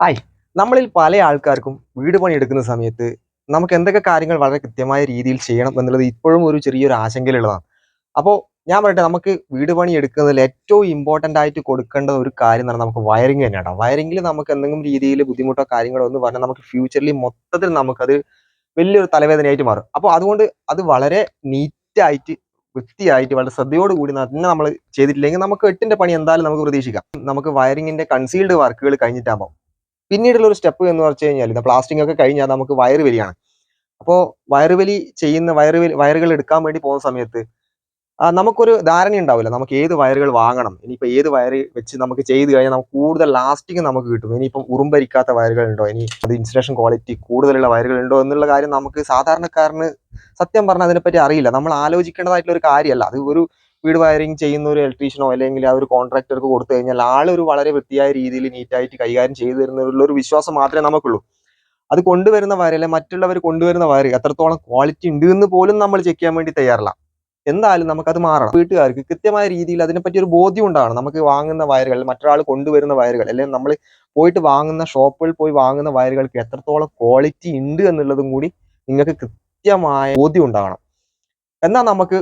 Hi. നമ്മളിൽ പല ആൾക്കാർക്കും വീട് പണി എടുക്കുന്ന സമയത്ത് നമുക്ക് എന്തൊക്കെ കാര്യങ്ങൾ വളരെ കൃത്യമായ രീതിയിൽ ചെയ്യണം എന്നുള്ളത് ഇപ്പോഴും ഒരു ചെറിയൊരു ആശങ്കയിലുള്ളതാണ്. അപ്പോൾ ഞാൻ പറയട്ടെ നമുക്ക് വീട് പണി എടുക്കുന്നതിൽ ഏറ്റവും ഇമ്പോർട്ടന്റ് ആയിട്ട് കൊടുക്കേണ്ട ഒരു കാര്യം എന്ന് പറഞ്ഞാൽ നമുക്ക് വയറിംഗ് തന്നെയാണ് വയറിംഗിൽ നമുക്ക് എന്തെങ്കിലും രീതിയിൽ ബുദ്ധിമുട്ടോ കാര്യങ്ങളോ എന്ന് പറഞ്ഞാൽ നമുക്ക് ഫ്യൂച്ചറിൽ മൊത്തത്തിൽ നമുക്കത് വലിയൊരു തലവേദനയായിട്ട് മാറും. അപ്പോൾ അതുകൊണ്ട് അത് വളരെ നീറ്റായിട്ട് വൃത്തിയായിട്ട് വളരെ ശ്രദ്ധയോട് കൂടി തന്നെ നമ്മൾ ചെയ്തിട്ടില്ലെങ്കിൽ നമുക്ക് എട്ടിന്റെ പണി എന്തായാലും നമുക്ക് പ്രതീക്ഷിക്കാം. നമുക്ക് വയറിങ്ങിന്റെ കൺസീൽഡ് വർക്കുകൾ കഴിഞ്ഞിട്ടാകുമ്പോൾ പിന്നീടുള്ള ഒരു സ്റ്റെപ്പ് എന്ന് പറഞ്ഞു കഴിഞ്ഞാൽ പ്ലാസ്റ്റിംഗ് ഒക്കെ കഴിഞ്ഞാൽ നമുക്ക് വയറ് വലിയാണ്. അപ്പോൾ വയറ് വലി ചെയ്യുന്ന വലി വയറുകൾ എടുക്കാൻ വേണ്ടി പോകുന്ന സമയത്ത് നമുക്കൊരു ധാരണ ഉണ്ടാവില്ല. നമുക്ക് ഏത് വയറുകൾ വാങ്ങണം? ഇനിയിപ്പോൾ ഏത് വയർ വെച്ച് നമുക്ക് ചെയ്ത് കഴിഞ്ഞാൽ നമുക്ക് കൂടുതൽ ലാസ്റ്റിംഗ് നമുക്ക് കിട്ടും. ഇനിയിപ്പം ഉറുമ്പരിക്കാത്ത വയറുകളുണ്ടോ ഇനി അത് ഇൻസുലേഷൻ ക്വാളിറ്റി കൂടുതലുള്ള വയറുകൾ ഉണ്ടോ? എന്നുള്ള കാര്യം നമുക്ക് സാധാരണക്കാരന് സത്യം പറഞ്ഞാൽ അതിനെപ്പറ്റി അറിയില്ല. നമ്മൾ ആലോചിക്കേണ്ടതായിട്ടുള്ള ഒരു കാര്യമല്ല. അത് ഒരു വീട് വയറിംഗ് ചെയ്യുന്ന ഒരു ഇലക്ട്രീഷ്യനോ അല്ലെങ്കിൽ ആ ഒരു കോൺട്രാക്ടർക്ക് കൊടുത്തു കഴിഞ്ഞാൽ ആളൊരു വളരെ വൃത്തിയായ രീതിയിൽ നീറ്റായിട്ട് കൈകാര്യം ചെയ്തു തരുന്നുള്ള ഒരു വിശ്വാസം മാത്രമേ നമുക്കുള്ളൂ. അത് കൊണ്ടുവരുന്ന വയർ അല്ലെ മറ്റുള്ളവർ കൊണ്ടുവരുന്ന വയർ എത്രത്തോളം ക്വാളിറ്റി ഉണ്ട് എന്ന് പോലും നമ്മൾ ചെക്ക് ചെയ്യാൻ വേണ്ടി തയ്യാറല്ല. എന്തായാലും നമുക്കത് മാറണം. വീട്ടുകാർക്ക് കൃത്യമായ രീതിയിൽ അതിനെപ്പറ്റി ഒരു ബോധ്യം ഉണ്ടാവണം. നമുക്ക് വാങ്ങുന്ന വയറുകൾ മറ്റൊരാൾ കൊണ്ടുവരുന്ന വയറുകൾ അല്ലെങ്കിൽ നമ്മൾ പോയിട്ട് വാങ്ങുന്ന ഷോപ്പുകളിൽ പോയി വാങ്ങുന്ന വയറുകൾക്ക് എത്രത്തോളം ക്വാളിറ്റി ഉണ്ട് എന്നുള്ളതും കൂടി നിങ്ങൾക്ക് കൃത്യമായ ബോധ്യം ഉണ്ടാകണം എന്നാൽ നമുക്ക്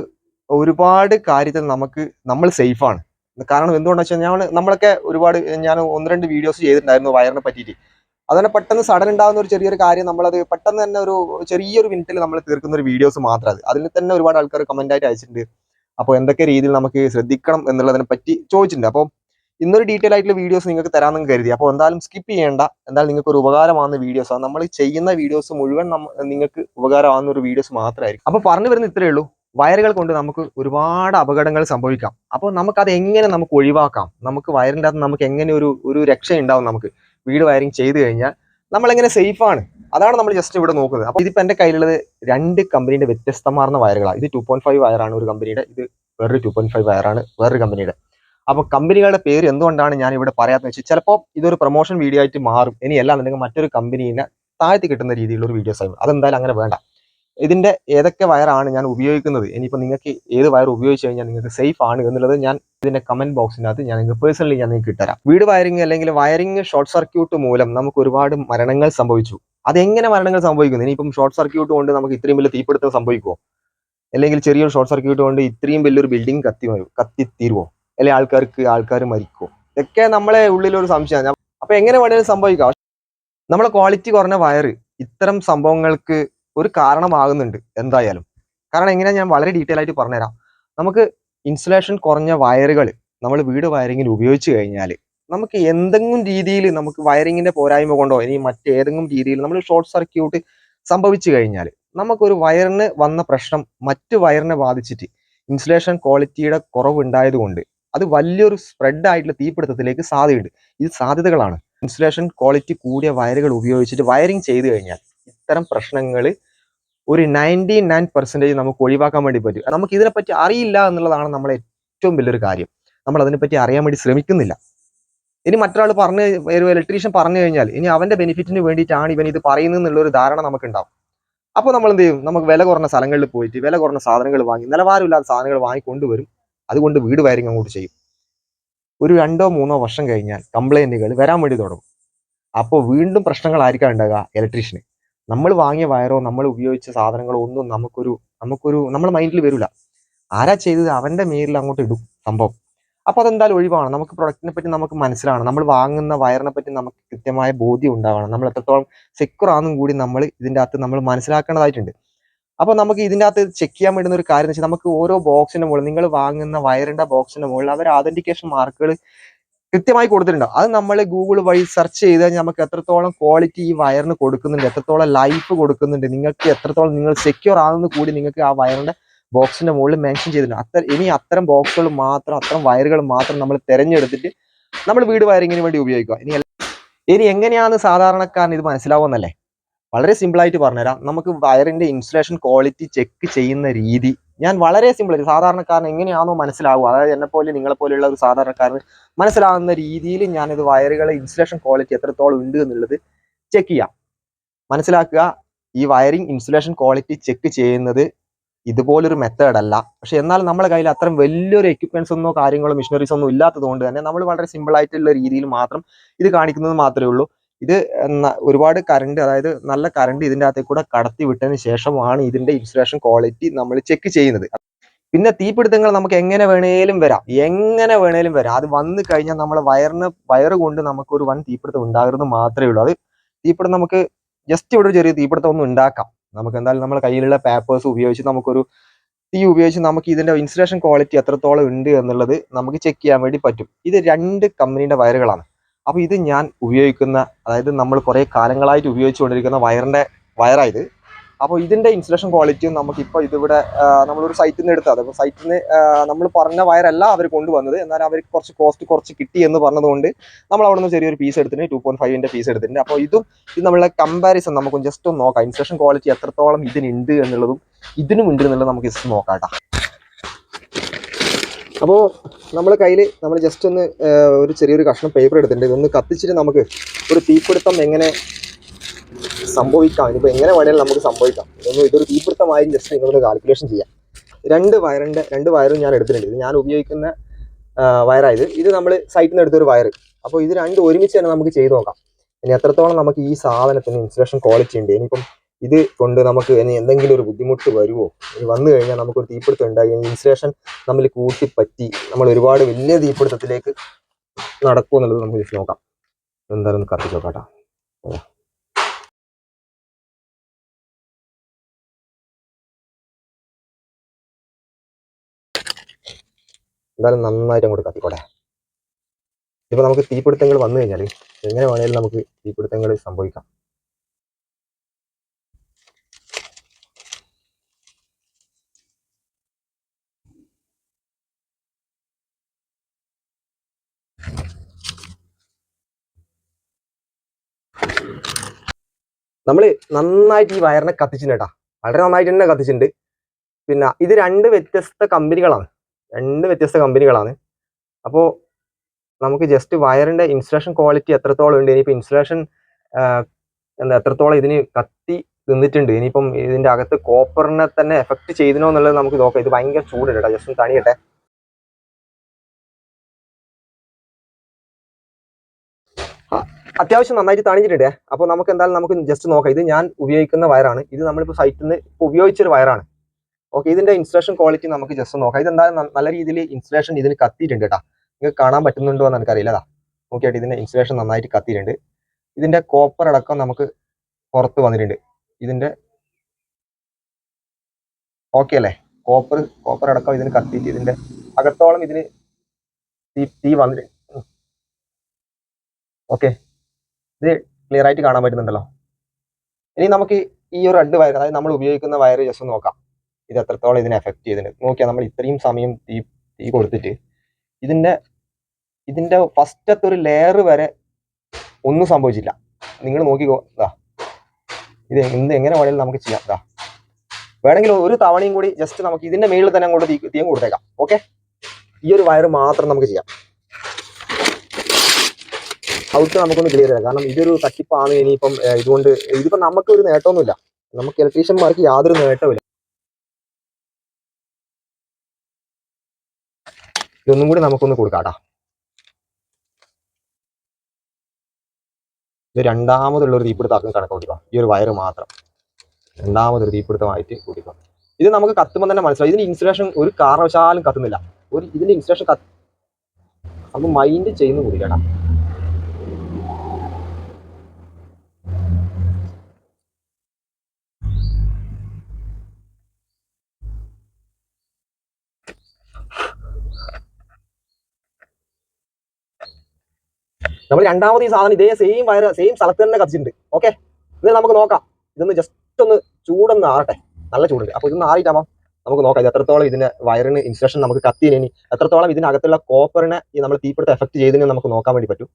ഒരുപാട് കാര്യത്തിൽ നമുക്ക് നമ്മൾ സേഫാണ് കാരണം എന്തുകൊണ്ടാണെന്ന് വെച്ചാൽ ഞാൻ നമ്മളൊക്കെ ഒരുപാട് ഞാൻ ഒന്ന് രണ്ട് വീഡിയോസ് ചെയ്തിട്ടുണ്ടായിരുന്നു വയറിനെ പറ്റിയിട്ട്. അതുപോലെ പെട്ടെന്ന് സഡൻ ഉണ്ടാകുന്ന ഒരു ചെറിയൊരു കാര്യം നമ്മളത് പെട്ടെന്ന് തന്നെ ഒരു ചെറിയൊരു മിനിറ്റിൽ നമ്മൾ തീർക്കുന്ന ഒരു വീഡിയോസ് മാത്രം അത്. അതിൽ തന്നെ ഒരുപാട് ആൾക്കാർ കമന്റ് ആയിട്ട് അയച്ചിട്ടുണ്ട്. അപ്പോൾ എന്തൊക്കെ രീതിയിൽ നമുക്ക് ശ്രദ്ധിക്കണം എന്നുള്ളതിനെ പറ്റി ചോദിച്ചിട്ടുണ്ട്. അപ്പോൾ ഇന്നൊരു ഡീറ്റെയിൽ ആയിട്ടുള്ള വീഡിയോസ് നിങ്ങൾക്ക് തരാമെന്ന് കരുതി. അപ്പോൾ എന്തായാലും സ്കിപ്പ് ചെയ്യേണ്ട. എന്തായാലും നിങ്ങൾക്ക് ഒരു ഉപകാരമാകുന്ന വീഡിയോസ് ആണ്. നമ്മൾ ചെയ്യുന്ന വീഡിയോസ് മുഴുവൻ നിങ്ങൾക്ക് ഉപകാരമാകുന്ന ഒരു വീഡിയോസ് മാത്രമായിരിക്കും. അപ്പോൾ പറഞ്ഞു വരുന്ന ഇത്രയേ ഉള്ളൂ. വയറുകൾ കൊണ്ട് നമുക്ക് ഒരുപാട് അപകടങ്ങൾ സംഭവിക്കാം. അപ്പോൾ നമുക്കത് എങ്ങനെ നമുക്ക് ഒഴിവാക്കാം? നമുക്ക് വയറിന്റെ അകത്ത് നമുക്ക് എങ്ങനെ ഒരു ഒരു രക്ഷ ഉണ്ടാവും നമുക്ക്? വീട് വയറിങ് ചെയ്ത് കഴിഞ്ഞാൽ നമ്മളെങ്ങനെ സേഫ് ആണ്? അതാണ് നമ്മൾ ജസ്റ്റ് ഇവിടെ നോക്കുന്നത്. അപ്പോൾ ഇതിപ്പോൾ എന്റെ കയ്യിലുള്ളത് രണ്ട് കമ്പനിയുടെ വ്യത്യസ്തമാർന്ന വയറുകളാണ്. ഇത് ടു പോയിന്റ് ഫൈവ് വയറാണ് ഒരു കമ്പനിയുടെ ഇത് വേറൊരു ടു പോയിന്റ് ഫൈവ് വയറാണ് വേറൊരു കമ്പനിയുടെ അപ്പോൾ കമ്പനികളുടെ പേര് എന്തുകൊണ്ടാണ് ഞാൻ ഇവിടെ പറയാത്തതെന്ന് വെച്ചാൽ ചിലപ്പോൾ ഇതൊരു പ്രൊമോഷൻ വീഡിയോ ആയിട്ട് മാറും. ഇനി അല്ലാന്നുണ്ടെങ്കിൽ മറ്റൊരു കമ്പനീനെ താഴ്ത്തി കിട്ടുന്ന രീതിയിലുള്ള ഒരു വീഡിയോസ് ആയിരുന്നു അതെന്തായാലും അങ്ങനെ വേണ്ട. ഇതിന്റെ ഏതൊക്കെ വയറാണ് ഞാൻ ഉപയോഗിക്കുന്നത്? ഇനിയിപ്പോൾ നിങ്ങൾക്ക് ഏത് വയർ ഉപയോഗിച്ച് കഴിഞ്ഞാൽ നിങ്ങൾക്ക് സേഫ് ആണ് എന്നുള്ളത് ഞാൻ ഇതിന്റെ കമന്റ് ബോക്സിനകത്ത് ഞാൻ നിങ്ങൾക്ക് പേഴ്സണലി ഞാൻ നിങ്ങൾക്ക് ഇട്ടുതരാം. വീട് വയറിംഗ് അല്ലെങ്കിൽ വയറിംഗ് ഷോർട്ട് സർക്യൂട്ട് മൂലം നമുക്ക് ഒരുപാട് മരണങ്ങൾ സംഭവിച്ചു. അതെങ്ങനെ മരണങ്ങൾ സംഭവിക്കുന്നു? ഇനിയിപ്പം ഷോർട്ട് സർക്യൂട്ട് കൊണ്ട് നമുക്ക് ഇത്രയും വലിയ തീപിടുത്തം സംഭവിക്കുമോ അല്ലെങ്കിൽ ചെറിയൊരു ഷോർട്ട് സർക്യൂട്ട് കൊണ്ട് ഇത്രയും വലിയൊരു ബിൽഡിംഗ് കത്തി തീരുമോ അല്ലെങ്കിൽ ആൾക്കാർക്ക് ആൾക്കാർ മരിക്കുമോ ഇതൊക്കെ നമ്മളെ ഉള്ളിലൊരു സംശയമാണ്. അപ്പം എങ്ങനെ വേണമെങ്കിലും സംഭവിക്കാം. നമ്മളെ ക്വാളിറ്റി കുറഞ്ഞ വയർ ഇത്തരം സംഭവങ്ങൾക്ക് ഒരു കാരണമാകുന്നുണ്ട് എന്തായാലും. കാരണം എങ്ങനെയാ ഞാൻ വളരെ ഡീറ്റെയിൽ ആയിട്ട് പറഞ്ഞുതരാം. നമുക്ക് ഇൻസുലേഷൻ കുറഞ്ഞ വയറുകൾ നമ്മൾ വീട് വയറിങ്ങിൽ ഉപയോഗിച്ച് കഴിഞ്ഞാൽ നമുക്ക് എന്തെങ്കിലും രീതിയിൽ നമുക്ക് വയറിങ്ങിന്റെ പോരായ്മ കൊണ്ടോ ഇനി മറ്റേതെങ്കിലും രീതിയിൽ നമ്മൾ ഷോർട്ട് സർക്യൂട്ട് സംഭവിച്ചു കഴിഞ്ഞാൽ നമുക്കൊരു വയറിന് വന്ന പ്രശ്നം മറ്റു വയറിനെ ബാധിച്ചിട്ട് ഇൻസുലേഷൻ ക്വാളിറ്റിയുടെ കുറവ് ഉണ്ടായതുകൊണ്ട് അത് വലിയൊരു സ്പ്രെഡ് ആയിട്ടുള്ള തീപിടുത്തത്തിലേക്ക് സാധ്യതയുണ്ട്. ഇത് സാധ്യതകളാണ്. ഇൻസുലേഷൻ ക്വാളിറ്റി കൂടിയ വയറുകൾ ഉപയോഗിച്ചിട്ട് വയറിങ് ചെയ്തു കഴിഞ്ഞാൽ ഇത്തരം പ്രശ്നങ്ങൾ ഒരു നയന്റി നയൻ പെർസെന്റേജ് നമുക്ക് ഒഴിവാക്കാൻ വേണ്ടി പറ്റും. നമുക്ക് ഇതിനെപ്പറ്റി അറിയില്ല എന്നുള്ളതാണ് നമ്മളെ ഏറ്റവും വലിയൊരു കാര്യം. നമ്മൾ അതിനെപ്പറ്റി അറിയാൻ വേണ്ടി ശ്രമിക്കുന്നില്ല. ഇനി മറ്റൊരാൾ പറഞ്ഞ് ഒരു ഇലക്ട്രീഷ്യൻ പറഞ്ഞു കഴിഞ്ഞാൽ ഇനി അവന്റെ ബെനിഫിറ്റിന് വേണ്ടിയിട്ടാണ് ഇവൻ ഇത് പറയുന്നത് എന്നുള്ളൊരു ധാരണ നമുക്ക് ഉണ്ടാവും അപ്പോൾ നമ്മൾ എന്ത് ചെയ്യും? നമുക്ക് വില കുറഞ്ഞ സ്ഥലങ്ങളിൽ പോയിട്ട് വില കുറഞ്ഞ സാധനങ്ങൾ വാങ്ങി നിലവാരമില്ലാത്ത സാധനങ്ങൾ വാങ്ങി കൊണ്ടുവരും. അതുകൊണ്ട് വീട് വയറിങ് അങ്ങോട്ട് ചെയ്യും. ഒരു രണ്ടോ മൂന്നോ വർഷം കഴിഞ്ഞാൽ കംപ്ലൈന്റുകൾ വരാൻ വേണ്ടി തുടങ്ങും. അപ്പോൾ വീണ്ടും പ്രശ്നങ്ങളായിരിക്കാം ഉണ്ടാകുക ഇലക്ട്രീഷ്യന് നമ്മൾ വാങ്ങിയ വയറോ നമ്മൾ ഉപയോഗിച്ച സാധനങ്ങളോ ഒന്നും നമുക്കൊരു നമുക്കൊരു നമ്മുടെ മൈൻഡിൽ വരില്ല ആരാ ചെയ്തത്? അവന്റെ മേലിൽ അങ്ങോട്ട് ഇടും സംഭവം. അപ്പോൾ അതെന്തായാലും ഒഴിവാണ്. നമുക്ക് പ്രൊഡക്റ്റിനെ പറ്റി നമുക്ക് മനസ്സിലാണ്. നമ്മൾ വാങ്ങുന്ന വയറിനെ പറ്റി നമുക്ക് കൃത്യമായ ബോധ്യം ഉണ്ടാവണം. നമ്മൾ എത്രത്തോളം സെക്യൂർ ആണെന്നും കൂടി നമ്മൾ ഇതിന്റെ അകത്ത് നമ്മൾ മനസ്സിലാക്കേണ്ടതായിട്ടുണ്ട്. അപ്പോൾ നമുക്ക് ഇതിന്റെ അകത്ത് ചെക്ക് ചെയ്യാൻ വേണ്ടുന്ന ഒരു കാര്യം എന്ന് വെച്ചാൽ നമുക്ക് ഓരോ ബോക്സിന്റെ മുകളിൽ നിങ്ങൾ വാങ്ങുന്ന വയറിന്റെ ബോക്സിന്റെ മുകളിൽ അവർ ആതന്റിക്കേഷൻ മാർക്കുകൾ കൃത്യമായി കൊടുത്തിട്ടുണ്ട്. അത് നമ്മൾ ഗൂഗിൾ വഴി സെർച്ച് ചെയ്ത് കഴിഞ്ഞാൽ നമുക്ക് എത്രത്തോളം ക്വാളിറ്റി ഈ വയറിന് കൊടുക്കുന്നുണ്ട് എത്രത്തോളം ലൈഫ് കൊടുക്കുന്നുണ്ട് നിങ്ങൾക്ക് എത്രത്തോളം നിങ്ങൾ സെക്യൂർ ആണെന്ന് കൂടി നിങ്ങൾക്ക് ആ വയറിന്റെ ബോക്സിന്റെ മുകളിൽ മെൻഷൻ ചെയ്തിട്ടുണ്ട്. അത്ര ഇനി അത്തരം ബോക്സുകൾ മാത്രം അത്തരം വയറുകൾ മാത്രം നമ്മൾ തിരഞ്ഞെടുത്തിട്ട് നമ്മൾ വീട് വയറിങ്ങിന് വേണ്ടി ഉപയോഗിക്കുക. ഇനി ഇനി എങ്ങനെയാണ് സാധാരണക്കാരന് ഇത് മനസ്സിലാവുന്നല്ലേ വളരെ സിമ്പിളായിട്ട് പറഞ്ഞുതരാം. നമുക്ക് വയറിന്റെ ഇൻസുലേഷൻ ക്വാളിറ്റി ചെക്ക് ചെയ്യുന്ന രീതി ഞാൻ വളരെ സിമ്പിൾ ഒരു സാധാരണക്കാരൻ എങ്ങനെയാണോ മനസ്സിലാവുക. അതായത് എന്നെ പോലെ നിങ്ങളെ പോലെയുള്ള ഒരു സാധാരണക്കാരന് മനസ്സിലാവുന്ന രീതിയിൽ ഞാനിത് വയറുകളെ ഇൻസുലേഷൻ ക്വാളിറ്റി എത്രത്തോളം ഉണ്ട് എന്നുള്ളത് ചെക്ക് ചെയ്യാം. മനസ്സിലാക്കുക ഈ വയറിംഗ് ഇൻസുലേഷൻ ക്വാളിറ്റി ചെക്ക് ചെയ്യുന്നത് ഇതുപോലൊരു മെത്തേഡ് അല്ല. പക്ഷെ എന്നാൽ നമ്മുടെ കയ്യിൽ അത്രയും വലിയൊരു എക്യുപ്മെന്റ്സ് ഒന്നോ കാര്യങ്ങളോ മെഷീനറീസ് ഒന്നും ഇല്ലാത്തത് കൊണ്ട് തന്നെ നമ്മൾ വളരെ സിമ്പിൾ ആയിട്ടുള്ള രീതിയിൽ മാത്രം ഇത് കാണിക്കുന്നത് മാത്രമേ ഉള്ളൂ. ഇത് ഒരുപാട് കറണ്ട് അതായത് നല്ല കറണ്ട് ഇതിന്റെ അകത്തേക്ക് കൂടെ കടത്തി വിട്ടതിന് ശേഷമാണ് ഇതിന്റെ ഇൻസുലേഷൻ ക്വാളിറ്റി നമ്മൾ ചെക്ക് ചെയ്യുന്നത്. പിന്നെ തീപിടുത്തങ്ങൾ നമുക്ക് എങ്ങനെ വേണേലും വരാം. എങ്ങനെ വേണേലും വരാം. അത് വന്നു കഴിഞ്ഞാൽ നമ്മളെ വയറിന് വയറ് കൊണ്ട് നമുക്ക് ഒരു വൻ തീപിടുത്തം ഉണ്ടാകുന്നത് മാത്രമേ ഉള്ളൂ. അത് തീപിടുത്തം നമുക്ക് ജസ്റ്റ് ഇവിടെ ചെറിയ തീപിടുത്തം ഒന്നും ഉണ്ടാക്കാം. നമുക്ക് എന്തായാലും നമ്മുടെ കയ്യിലുള്ള പേപ്പേഴ്സ് ഉപയോഗിച്ച് നമുക്കൊരു തീ ഉപയോഗിച്ച് നമുക്ക് ഇതിന്റെ ഇൻസുലേഷൻ ക്വാളിറ്റി എത്രത്തോളം ഉണ്ട് എന്നുള്ളത് നമുക്ക് ചെക്ക് ചെയ്യാൻ വേണ്ടി പറ്റും. ഇത് രണ്ട് കമ്പനിയുടെ വയറുകളാണ്. അപ്പൊ ഇത് ഞാൻ ഉപയോഗിക്കുന്ന അതായത് നമ്മൾ കുറേ കാലങ്ങളായിട്ട് ഉപയോഗിച്ചുകൊണ്ടിരിക്കുന്ന വയറിന്റെ വയറായത്. അപ്പോൾ ഇതിന്റെ ഇൻസുലേഷൻ ക്വാളിറ്റിയും നമുക്കിപ്പോൾ ഇതിവിടെ നമ്മളൊരു സൈറ്റിൽ നിന്ന് എടുത്തത്. അപ്പോൾ സൈറ്റിൽ നിന്ന് നമ്മൾ പറഞ്ഞ വയറല്ല അവർ കൊണ്ടുവന്നത്. എന്നാൽ അവർക്ക് കുറച്ച് കോസ്റ്റ് കുറച്ച് കിട്ടി എന്ന് പറഞ്ഞതുകൊണ്ട് നമ്മൾ അവിടെ നിന്ന് ചെറിയൊരു പീസ് എടുത്തിട്ടുണ്ട്. ടു പോയിന്റ് ഫൈവിന്റെ പീസ് എടുത്തിട്ടുണ്ട്. അപ്പോൾ ഇതും ഇത് നമ്മളെ കമ്പാരിസൺ നമുക്ക് ജസ്റ്റ് ഒന്ന് നോക്കാം. ഇൻസുലേഷൻ ക്വാളിറ്റി എത്രത്തോളം ഇതിനുണ്ട് എന്നുള്ളതും ഇതിനും ഉണ്ട് എന്നുള്ളത് നമുക്ക് ജസ്റ്റ് നോക്കാം കേട്ടോ. അപ്പോൾ നമ്മൾ കയ്യിൽ നമ്മൾ ജസ്റ്റ് ഒന്ന് ഒരു ചെറിയൊരു കഷ്ണം പേപ്പർ എടുത്തിട്ടുണ്ട്. ഇതൊന്ന് കത്തിച്ചിട്ട് നമുക്ക് ഒരു തീപിടുത്തം എങ്ങനെ സംഭവിക്കാം? ഇനിയിപ്പോൾ എങ്ങനെ വേണേലും നമുക്ക് സംഭവിക്കാം. ഇതൊന്നും ഇതൊരു തീപ്പിടുത്തമായും ജസ്റ്റ് നിങ്ങളൊന്ന് കാൽക്കുലേഷൻ ചെയ്യാം. രണ്ട് വയറിന്റെ രണ്ട് വയറും ഞാൻ എടുത്തിട്ടുണ്ട്. ഇത് ഞാൻ ഉപയോഗിക്കുന്ന വയറായത് ഇത്. നമ്മൾ സൈറ്റിൽ നിന്ന് എടുത്തൊരു വയർ അപ്പോൾ ഇത് രണ്ടും ഒരുമിച്ച് തന്നെ നമുക്ക് ചെയ്ത് നോക്കാം. ഇനി എത്രത്തോളം നമുക്ക് ഈ സാധനത്തിന് ഇൻസുലേഷൻ ക്വാളിറ്റി ഉണ്ട്? ഇനിയിപ്പം ഇത് കൊണ്ട് നമുക്ക് ഇനി എന്തെങ്കിലും ഒരു ബുദ്ധിമുട്ട് വരുമോ ഇനി വന്നു കഴിഞ്ഞാൽ നമുക്കൊരു തീപിടുത്തം ഉണ്ടായി ഇൻസുലേഷൻ നമ്മൾ കൂട്ടി പറ്റി നമ്മൾ ഒരുപാട് വലിയ തീപിടുത്തത്തിലേക്ക് നടക്കുമോ എന്നുള്ളത് നമുക്ക് നോക്കാം. എന്തായാലും കത്തിച്ച് നോക്കാം എന്തായാലും നന്നായിട്ട് അങ്ങോട്ട് കത്തിക്കോട്ടെ. ഇപ്പൊ നമുക്ക് തീപിടുത്തങ്ങൾ വന്നു കഴിഞ്ഞാൽ എങ്ങനെ വേണേലും നമുക്ക് തീപിടുത്തങ്ങൾ സംഭവിക്കാം. നമ്മൾ നന്നായിട്ട് ഈ വയറിനെ കത്തിച്ചിട്ടുണ്ട് കേട്ടോ വളരെ നന്നായിട്ട് തന്നെ കത്തിച്ചിട്ടുണ്ട്. പിന്നെ ഇത് രണ്ട് വ്യത്യസ്ത കമ്പനികളാണ്. രണ്ട് വ്യത്യസ്ത കമ്പനികളാണ്. അപ്പോൾ നമുക്ക് ജസ്റ്റ് വയറിന്റെ ഇൻസുലേഷൻ ക്വാളിറ്റി എത്രത്തോളം ഉണ്ട്? ഇനിയിപ്പോൾ ഇൻസുലേഷൻ എന്താ എത്രത്തോളം ഇതിന് കത്തി നിന്നിട്ടുണ്ട്? ഇനിയിപ്പം ഇതിന്റെ അകത്ത് കോപ്പറിനെ തന്നെ എഫക്റ്റ് ചെയ്തിനോ എന്നുള്ളത് നമുക്ക് നോക്കാം. ഇത് ഭയങ്കര ചൂടുണ്ട് കേട്ടോ ജസ്റ്റ് ഒന്ന് തണിയട്ടെ. അത്യാവശ്യം നന്നായിട്ട് തണിഞ്ഞിട്ടുണ്ട് അപ്പോൾ നമുക്ക് എന്തായാലും നമുക്ക് ജസ്റ്റ് നോക്കാം. ഇത് ഞാൻ ഉപയോഗിക്കുന്ന വയറാണ്. ഇത് നമ്മളിപ്പോൾ സൈറ്റിൽ നിന്ന് ഉപയോഗിച്ചൊരു വയറാണ്. ഓക്കെ ഇതിന്റെ ഇൻസ്റ്റലേഷൻ ക്വാളിറ്റി നമുക്ക് ജസ്റ്റ് നോക്കാം. ഇതെന്തായാലും നല്ല രീതിയിൽ ഇൻസ്റ്റലേഷൻ ഇതിന് കത്തിയിട്ടുണ്ട് കേട്ടോ നിങ്ങൾക്ക് കാണാൻ പറ്റുന്നുണ്ടോ എന്ന് എനിക്കറിയില്ല അതാ നോക്കിയായിട്ട് ഇതിന്റെ ഇൻസ്റ്റലേഷൻ നന്നായിട്ട് കത്തിയിട്ടുണ്ട്. ഇതിന്റെ കോപ്പർ അടക്കം നമുക്ക് പുറത്ത് വന്നിട്ടുണ്ട്. ഇതിന്റെ ഓക്കെ അല്ലേ? കോപ്പർ കോപ്പർ അടക്കം ഇതിന് കത്തിയിട്ട് ഇതിന്റെ അകത്തോളം ഇതിന് തീ തീ വന്നിട്ട്. ഓക്കെ ഇത് ക്ലിയർ ആയിട്ട് കാണാൻ പറ്റുന്നുണ്ടല്ലോ. ഇനി നമുക്ക് ഈ ഒരു രണ്ട് വയർ അതായത് നമ്മൾ ഉപയോഗിക്കുന്ന വയർ ജസ്റ്റ് നോക്കാം. ഇത് എത്രത്തോളം ഇതിനെ എഫക്ട് ചെയ്തിട്ടുണ്ട് നോക്കിയാൽ നമ്മൾ ഇത്രയും സമയം തീ തീ കൊടുത്തിട്ട് ഇതിന്റെ ഇതിന്റെ ഫസ്റ്റത്തെ ഒരു ലെയർ വരെ ഒന്നും സംഭവിച്ചില്ല. നിങ്ങൾ നോക്കിക്കോ ഇതാ ഇത് എന്ത് എങ്ങനെ വേണമെങ്കിലും നമുക്ക് ചെയ്യാം ഇതാ വേണമെങ്കിൽ ഒരു തവണയും കൂടി ജസ്റ്റ് നമുക്ക് ഇതിന്റെ മേളിൽ തന്നെ അങ്ങോട്ട് തീ തീയും കൊടുത്തേക്കാം. ഓക്കെ ഈ ഒരു വയർ മാത്രം നമുക്ക് ചെയ്യാം. ഔട്ട് നമുക്കൊന്ന് ക്ലിയർ ചെയ്യാം. കാരണം ഇതൊരു തട്ടിപ്പാണ് ഇനിയിപ്പം ഇതുകൊണ്ട് ഇതിപ്പോ നമുക്ക് ഒരു നേട്ടമൊന്നുമില്ല. നമുക്ക് ഇലക്ട്രീഷ്യന്മാർക്ക് യാതൊരു നേട്ടമില്ല ഇതൊന്നും കൂടി നമുക്കൊന്ന് കൊടുക്കാട്ടാ ഇത് രണ്ടാമതുള്ള ഒരു തീപിടുത്താക്കും കണക്ക് കൂട്ടിക്കാം ഈ ഒരു വയറ് മാത്രം. രണ്ടാമതൊരു തീപിടുത്തമായിട്ട് കൂട്ടിക്കാം. ഇത് നമുക്ക് കത്തുമ്പോൾ തന്നെ മനസ്സിലാവും. ഇതിന്റെ ഇൻസുലേഷൻ ഒരു കാരണവശാലും കത്തുന്നില്ല. ഒരു ഇതിന്റെ ഇൻസുലേഷൻ കത്ത് നമുക്ക് മൈൻഡ് ചെയ്യുന്നു കൂടി നമ്മൾ രണ്ടാമത് ഈ സാധനം ഇതേ സെയിം വയർ സെയിം സ്ഥലത്ത് തന്നെ കത്തിച്ചിട്ടുണ്ട്. ഓക്കെ ഇത് നമുക്ക് നോക്കാം. ഇതൊന്ന് ജസ്റ്റ് ഒന്ന് ചൂടൊന്ന് ആറട്ടെ. നല്ല ചൂടുണ്ട്. അപ്പൊ ഇതൊന്ന് ആറിയിട്ടാകുമ്പോൾ നമുക്ക് നോക്കാം. ഇത് എത്രത്തോളം ഇതിന്റെ വയറിന് ഇൻസ്ട്രക്ഷൻ നമുക്ക് ഇനി എത്രത്തോളം ഇതിനകത്തുള്ള കോപ്പറിനെ ഈ നമ്മൾ തീപിടുത്തം എഫക്ട് ചെയ്തതിന് നമുക്ക് നോക്കാൻ വേണ്ടി പറ്റും.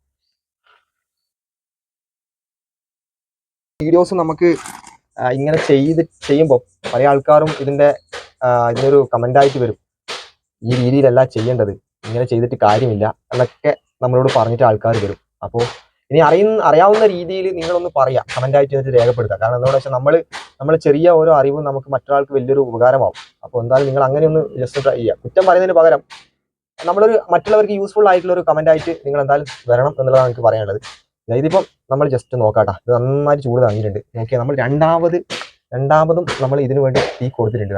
വീഡിയോസ് നമുക്ക് ഇങ്ങനെ ചെയ്ത് ചെയ്യുമ്പോൾ പല ആൾക്കാരും ഇതിന്റെ ഇതിനൊരു കമന്റായിട്ട് വരും. ഈ രീതിയിലല്ല ചെയ്യേണ്ടത്. ഇങ്ങനെ ചെയ്തിട്ട് കാര്യമില്ല എന്നൊക്കെ നമ്മളോട് പറഞ്ഞിട്ട് ആൾക്കാർ വരും. അപ്പോൾ ഇനി അറിയുന്ന അറിയാവുന്ന രീതിയിൽ നിങ്ങളൊന്ന് പറയാം കമന്റ് ആയിട്ട് എന്നിട്ട് രേഖപ്പെടുത്തുക കാരണം എന്താണെന്ന് വെച്ചാൽ നമ്മൾ നമ്മൾ ചെറിയ ഓരോ അറിവും നമുക്ക് മറ്റൊരാൾക്ക് വലിയൊരു ഉപകാരമാവും. അപ്പോൾ എന്തായാലും നിങ്ങൾ അങ്ങനെ ഒന്ന് ജസ്റ്റ് ട്രൈ ചെയ്യുക കുറ്റം പറയുന്നതിന് പകരം നമ്മളൊരു മറ്റുള്ളവർക്ക് യൂസ്ഫുൾ ആയിട്ടുള്ള ഒരു കമന്റ് ആയിട്ട് നിങ്ങൾ എന്തായാലും വരണം എന്നുള്ളതാണ് എനിക്ക് പറയാനുള്ളത്. ഇതിപ്പം നമ്മൾ ജസ്റ്റ് നോക്കാട്ടാ. ഇത് നന്നായി ചൂട് താങ്ങിയിട്ടുണ്ട്. ഓക്കെ നമ്മൾ രണ്ടാമത് രണ്ടാമതും നമ്മൾ ഇതിനു വേണ്ടി തീ കൊടുത്തിട്ടുണ്ട്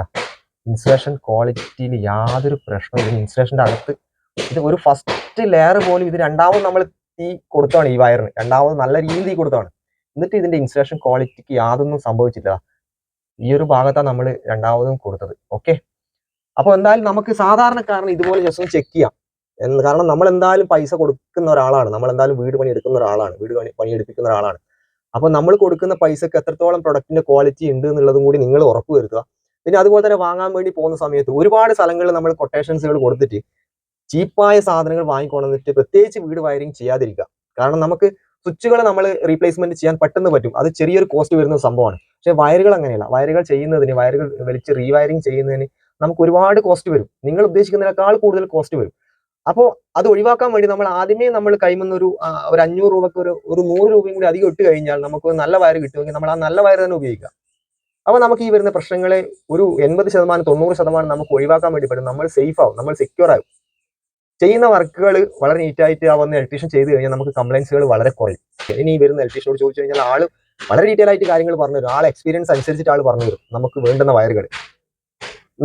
ഇൻസുലേഷൻ ക്വാളിറ്റിയിൽ യാതൊരു പ്രശ്നവും ഇൻസുലേഷന്റെ അകത്ത് ഇത് ഒരു ഫസ്റ്റ് ലെയർ പോലും ഇത് രണ്ടാമതും നമ്മൾ തീ കൊടുത്താണ് ഈ വയറിന്. രണ്ടാമത് നല്ല രീതിയിൽ തീ കൊടുത്താണ് എന്നിട്ട് ഇതിന്റെ ഇൻസുലേഷൻ ക്വാളിറ്റിക്ക് യാതൊന്നും സംഭവിച്ചില്ല ഈ ഒരു ഭാഗത്താണ് നമ്മൾ രണ്ടാമതും കൊടുത്തത്. ഓക്കെ അപ്പോൾ എന്തായാലും നമുക്ക് സാധാരണക്കാരന് ഇതുപോലെ ജസ്റ്റ് ഒന്ന് ചെക്ക് ചെയ്യാം. എന്ന് കാരണം നമ്മൾ എന്തായാലും പൈസ കൊടുക്കുന്ന ഒരാളാണ്. നമ്മൾ എന്തായാലും വീട് പണി എടുക്കുന്ന ഒരാളാണ്. വീട് പണി പണിയെടുപ്പിക്കുന്ന ഒരാളാണ്. അപ്പോൾ നമ്മൾ കൊടുക്കുന്ന പൈസക്ക് എത്രത്തോളം പ്രൊഡക്റ്റിന്റെ ക്വാളിറ്റി ഉണ്ട് എന്നുള്ളതും കൂടി നിങ്ങൾ ഉറപ്പ് വരുത്തുക. പിന്നെ അതുപോലെ തന്നെ വാങ്ങാൻ വേണ്ടി പോകുന്ന സമയത്ത് ഒരുപാട് സ്ഥലങ്ങളിൽ നമ്മൾ കൊട്ടേഷൻസുകൾ കൊടുത്തിട്ട് ചീപ്പായ സാധനങ്ങൾ വാങ്ങിക്കൊണ്ടിട്ട് പ്രത്യേകിച്ച് വീട് വയറിങ് ചെയ്യാതിരിക്കുക. കാരണം നമുക്ക് സ്വിച്ചുകൾ നമ്മൾ റീപ്ലേസ്മെന്റ് ചെയ്യാൻ പെട്ടെന്ന് പറ്റും. അത് ചെറിയൊരു കോസ്റ്റ് വരുന്ന സംഭവമാണ്. പക്ഷേ വയറുകൾ അങ്ങനെയല്ല. വയറുകൾ ചെയ്യുന്നതിന് വയറുകൾ വലിച്ച് റീവയറിങ് ചെയ്യുന്നതിന് നമുക്ക് ഒരുപാട് കോസ്റ്റ് വരും. നിങ്ങൾ ഉദ്ദേശിക്കുന്നതിനേക്കാൾ കൂടുതൽ കോസ്റ്റ് വരും. അപ്പോൾ അത് ഒഴിവാക്കാൻ വേണ്ടി നമ്മൾ ആദ്യമേ നമ്മൾ കൈമുന്ന ഒരു ഒരു അഞ്ഞൂറ് രൂപക്ക് ഒരു ഒരു നൂറ് രൂപയും കൂടി അധികം ഇട്ട് കഴിഞ്ഞാൽ നമുക്ക് നല്ല വയർ കിട്ടുമെങ്കിൽ നമ്മൾ ആ നല്ല വയർ തന്നെ ഉപയോഗിക്കുക. അപ്പോൾ നമുക്ക് ഈ വരുന്ന പ്രശ്നങ്ങളെ ഒരു എൺപത് ശതമാനം തൊണ്ണൂറ് ശതമാനം നമുക്ക് ഒഴിവാക്കാൻ വേണ്ടി പറ്റും. നമ്മൾ സേഫ് ആവും. നമ്മൾ സെക്യൂർ ആവും. ചെയ്യുന്ന വർക്കുകൾ വളരെ നീറ്റായിട്ട് ആ വന്ന് ഇലക്ട്രീഷ്യൻ ചെയ്ത് കഴിഞ്ഞാൽ നമുക്ക് കംപ്ലൈൻസുകൾ വളരെ കുറയും. ഇനി വരുന്ന ഇലക്ട്രീഷ്യനോട് ചോദിച്ചു കഴിഞ്ഞാൽ ആൾ വളരെ ഡീറ്റെയിൽ ആയിട്ട് കാര്യങ്ങൾ പറഞ്ഞു തരും. ആൾ എക്സ്പീരിയൻസ് അനുസരിച്ചിട്ട് ആൾ പറഞ്ഞു തരും. നമുക്ക് വേണ്ടുന്ന വയറുകൾ.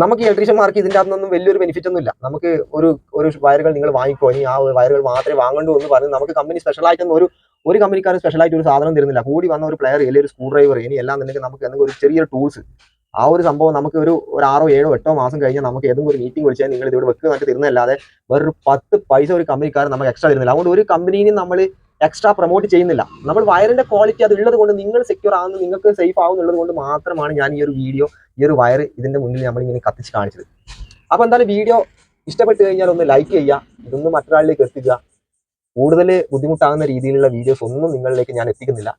നമുക്ക് ഇലക്ട്രീഷ്യന്മാർക്ക് ഇതിന്റെ അകത്തൊന്നും വലിയൊരു ബെനിഫിറ്റ് ഒന്നും ഇല്ല നമുക്ക് ഒരു ഒരു വയറുകൾ നിങ്ങൾ വാങ്ങിക്കോ. ഇനി ആ വയറുകൾ മാത്രമേ വാങ്ങണ്ടൂ എന്ന് പറഞ്ഞ് നമുക്ക് കമ്പനി സ്പെഷ്യലായിട്ടൊന്നും ഒരു ഒരു കമ്പനിക്കാർ സ്പെഷ്യലായിട്ട് ഒരു സാധനം തരുന്നില്ല. കൂടി വന്ന ഒരു പ്ലെയർ അല്ലെങ്കിൽ ഒരു സ്ക്രൂ ഡ്രൈവർ ഇനി എല്ലാം തന്നെ നമുക്ക് എന്തെങ്കിലും ഒരു ചെറിയൊരു ടൂൾസ് ആ ഒരു സംഭവം നമുക്ക് ഒരു ഒരു ആറോ ഏഴോ എട്ടോ മാസം കഴിഞ്ഞാൽ നമുക്ക് ഏതെങ്കിലും ഒരു മീറ്റിംഗ് വിളിച്ചാൽ നിങ്ങൾ ഇതിവിടെ വെക്കുക എന്നിട്ട് തരുന്നതല്ലാതെ വേറൊരു പത്ത് പൈസ ഒരു കമ്പനിക്കാർ നമുക്ക് എക്സ്ട്രാ തരുന്നില്ല. അതുകൊണ്ട് ഒരു കമ്പനിയും നമ്മൾ എക്സ്ട്രാ പ്രൊമോട്ട് ചെയ്യുന്നില്ല. നമ്മൾ വയറിന്റെ ക്വാളിറ്റി അത് ഉള്ളത് കൊണ്ട് നിങ്ങൾ സെക്യൂർ ആവുന്നു നിങ്ങൾക്ക് സേഫ് ആവുന്നുള്ളത് കൊണ്ട് മാത്രമാണ് ഞാൻ ഈ ഒരു വീഡിയോ ഈ ഒരു വയർ ഇതിന്റെ മുന്നിൽ നമ്മൾ ഇങ്ങനെ കത്തിച്ച് കാണിച്ചത്. അപ്പോൾ എന്തായാലും വീഡിയോ ഇഷ്ടപ്പെട്ട് കഴിഞ്ഞാൽ ഒന്ന് ലൈക്ക് ചെയ്യുക ഇതൊന്ന് മറ്റൊരാളിലേക്ക് എത്തിക്കുക. കൂടുതൽ ബുദ്ധിമുട്ടാകുന്ന രീതിയിലുള്ള വീഡിയോസ് ഒന്നും നിങ്ങളിലേക്ക് ഞാൻ എത്തിക്കുന്നില്ല.